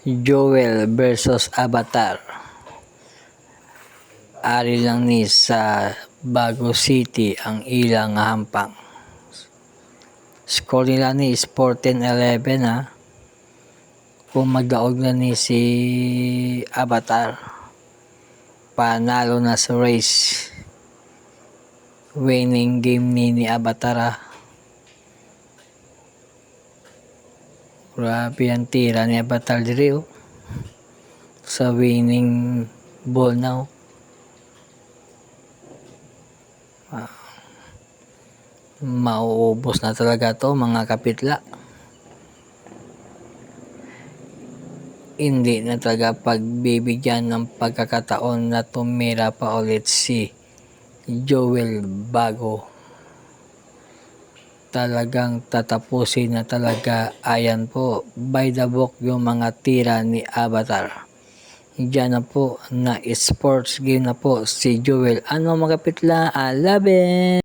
Joel versus Avatar. Ari lang ni sa Bago City ang ilang hampang. Score nila ni is 14-11 ha. Kung magdaog na ni si Avatar. Panalo na sa race. Winning game ni ni Avatar ha. Grabe ang tira ni Avatar diri oh. Sa winning ball na oh. Ah. Mauubos na talaga to mga kapitla. Hindi na talaga pagbibigyan ng pagkakataon na tumira pa ulit si Joel Bago talagang tatapusin na talaga. Ayan po by the book yung mga tira ni Avatar. Diyan na po na sports game na po si Joel ano mga kapitla I love it